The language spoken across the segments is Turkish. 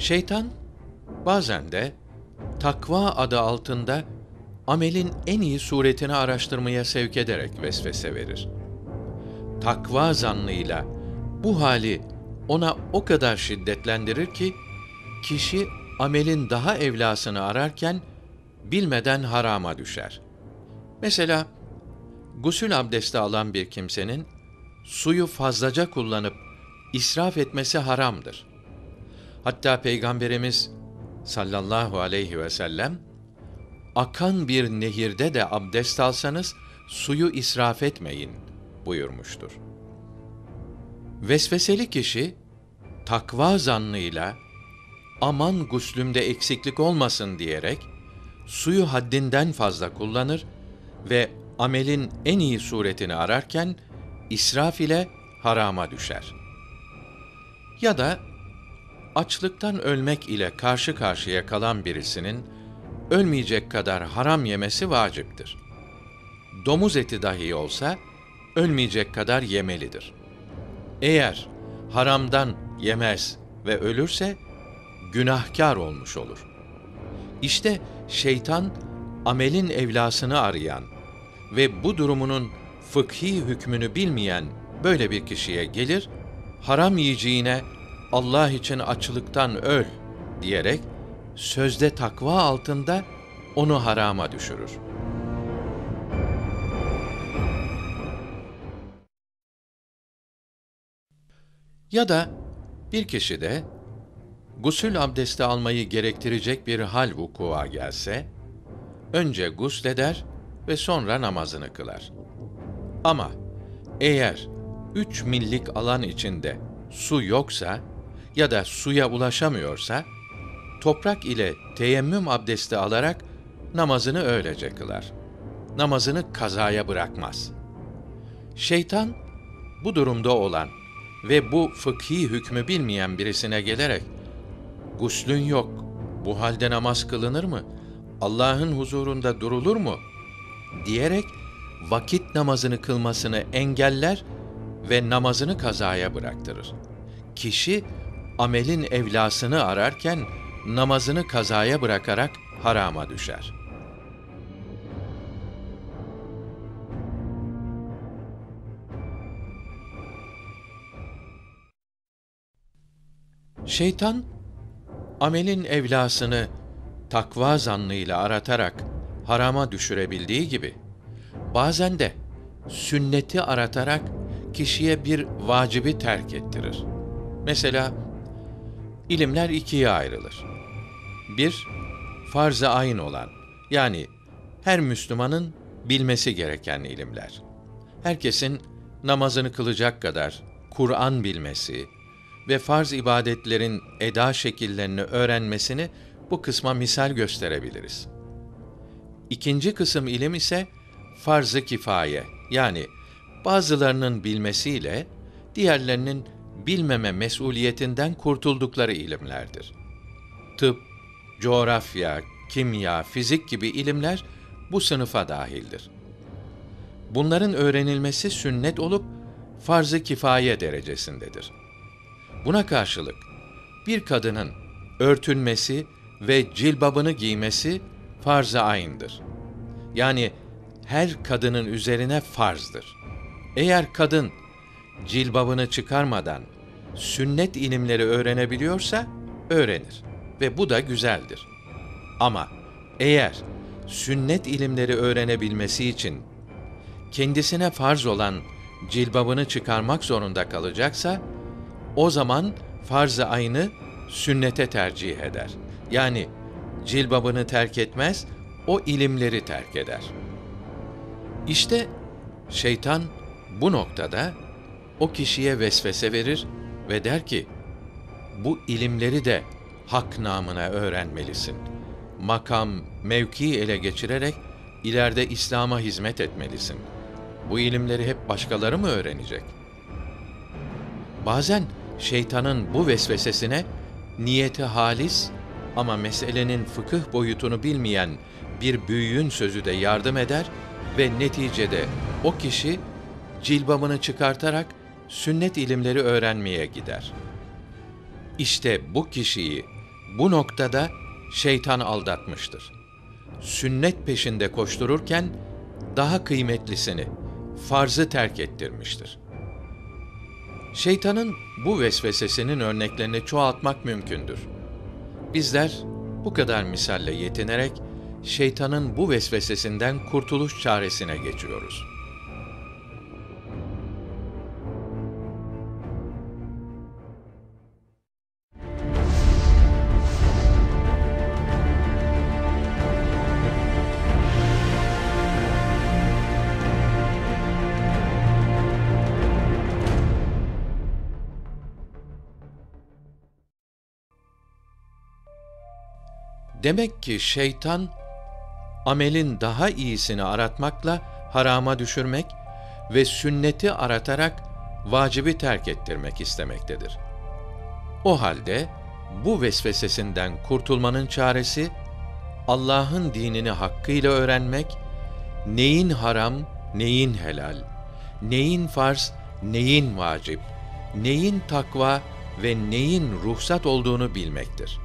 Şeytan bazen de takva adı altında amelin en iyi suretini araştırmaya sevk ederek vesvese verir. Takva zannıyla bu hali ona o kadar şiddetlendirir ki kişi amelin daha evlasını ararken bilmeden harama düşer. Mesela gusül abdesti alan bir kimsenin suyu fazlaca kullanıp israf etmesi haramdır. Hatta Peygamberimiz sallallahu aleyhi ve sellem akan bir nehirde de abdest alsanız suyu israf etmeyin buyurmuştur. Vesveseli kişi takva zannıyla aman guslümde eksiklik olmasın diyerek suyu haddinden fazla kullanır ve amelin en iyi suretini ararken israf ile harama düşer. Ya da açlıktan ölmek ile karşı karşıya kalan birisinin ölmeyecek kadar haram yemesi vaciptir. Domuz eti dahi olsa ölmeyecek kadar yemelidir. Eğer haramdan yemez ve ölürse günahkar olmuş olur. İşte şeytan amelin evlasını arayan ve bu durumunun fıkhi hükmünü bilmeyen böyle bir kişiye gelir, haram yiyeceğine Allah için açlıktan öl diyerek sözde takva altında onu harama düşürür. Ya da bir kişi de gusül abdesti almayı gerektirecek bir hal vukua gelse, önce gusleder ve sonra namazını kılar. Ama eğer üç millik alan içinde su yoksa ya da suya ulaşamıyorsa, toprak ile teyemmüm abdesti alarak namazını öylece kılar. Namazını kazaya bırakmaz. Şeytan bu durumda olan ve bu fıkhi hükmü bilmeyen birisine gelerek guslün yok, bu halde namaz kılınır mı? Allah'ın huzurunda durulur mu? diyerek vakit namazını kılmasını engeller ve namazını kazaya bıraktırır. Kişi amelin evlasını ararken namazını kazaya bırakarak harama düşer. Şeytan amelin evlasını takva zannıyla aratarak harama düşürebildiği gibi bazen de sünneti aratarak kişiye bir vacibi terk ettirir. Mesela ilimler ikiye ayrılır. Bir, farz-ı ayn olan, yani her Müslümanın bilmesi gereken ilimler. Herkesin namazını kılacak kadar Kur'an bilmesi ve farz ibadetlerin eda şekillerini öğrenmesini bu kısma misal gösterebiliriz. İkinci kısım ilim ise farz-ı kifaye yani bazılarının bilmesiyle diğerlerinin bilmeme mesuliyetinden kurtuldukları ilimlerdir. Tıp, coğrafya, kimya, fizik gibi ilimler bu sınıfa dahildir. Bunların öğrenilmesi sünnet olup farz-ı kifaye derecesindedir. Buna karşılık bir kadının örtünmesi ve cilbabını giymesi farz-ı ayn'dır. Yani her kadının üzerine farzdır. Eğer kadın cilbabını çıkarmadan sünnet ilimleri öğrenebiliyorsa öğrenir ve bu da güzeldir. Ama eğer sünnet ilimleri öğrenebilmesi için kendisine farz olan cilbabını çıkarmak zorunda kalacaksa o zaman farz-ı aynı sünnete tercih eder. Yani cilbabını terk etmez, o ilimleri terk eder. İşte şeytan bu noktada o kişiye vesvese verir ve der ki, bu ilimleri de hak namına öğrenmelisin. Makam, mevki ele geçirerek ileride İslam'a hizmet etmelisin. Bu ilimleri hep başkaları mı öğrenecek? Bazen şeytanın bu vesvesesine niyeti halis ama meselenin fıkıh boyutunu bilmeyen bir büyüğün sözü de yardım eder ve neticede o kişi cilbabını çıkartarak sünnet ilimleri öğrenmeye gider. İşte bu kişiyi Bu noktada şeytan aldatmıştır. Sünnet peşinde koştururken daha kıymetlisini, farzı terk ettirmiştir. Şeytanın bu vesvesesinin örneklerini çoğaltmak mümkündür. Bizler bu kadar misalle yetinerek şeytanın bu vesvesesinden kurtuluş çaresine geçiyoruz. Demek ki şeytan amelin daha iyisini aratmakla harama düşürmek ve sünneti aratarak vacibi terk ettirmek istemektedir. O halde bu vesvesesinden kurtulmanın çaresi Allah'ın dinini hakkıyla öğrenmek, neyin haram, neyin helal, neyin farz, neyin vacip, neyin takva ve neyin ruhsat olduğunu bilmektir.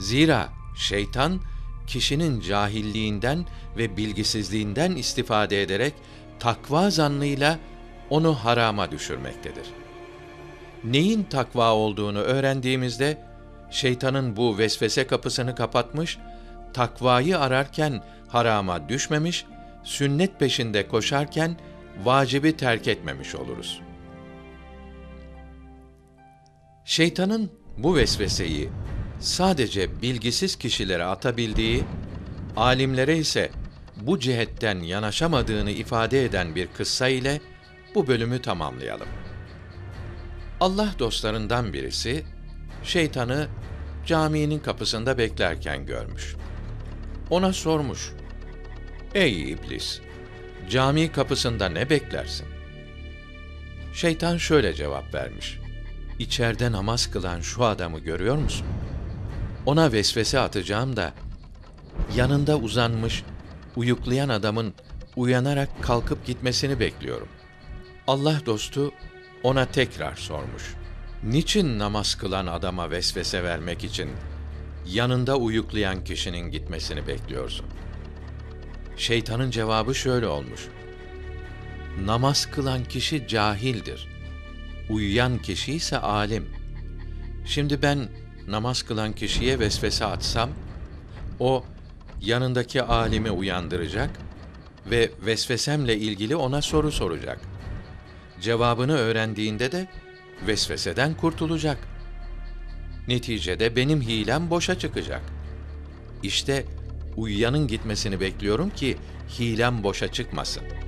Zira şeytan kişinin cahilliğinden ve bilgisizliğinden istifade ederek takva zannıyla onu harama düşürmektedir. Neyin takva olduğunu öğrendiğimizde şeytanın bu vesvese kapısını kapatmış, takvayı ararken harama düşmemiş, sünnet peşinde koşarken vacibi terk etmemiş oluruz. Şeytanın bu vesveseyi sadece bilgisiz kişilere atabildiği, alimlere ise bu cihetten yanaşamadığını ifade eden bir kıssa ile bu bölümü tamamlayalım. Allah dostlarından birisi şeytanı caminin kapısında beklerken görmüş. Ona sormuş: "Ey iblis, cami kapısında ne beklersin?" Şeytan şöyle cevap vermiş: "İçeride namaz kılan şu adamı görüyor musun?" Ona vesvese atacağım da yanında uzanmış uyuklayan adamın uyanarak kalkıp gitmesini bekliyorum. Allah dostu ona tekrar sormuş. Niçin namaz kılan adama vesvese vermek için yanında uyuklayan kişinin gitmesini bekliyorsun? Şeytanın cevabı şöyle olmuş. Namaz kılan kişi cahildir. Uyuyan kişi ise alim. Şimdi ben namaz kılan kişiye vesvese atsam, o yanındaki alimi uyandıracak ve vesvesemle ilgili ona soru soracak. Cevabını öğrendiğinde de vesveseden kurtulacak. Neticede benim hilem boşa çıkacak. İşte uyuyanın gitmesini bekliyorum ki hilem boşa çıkmasın.''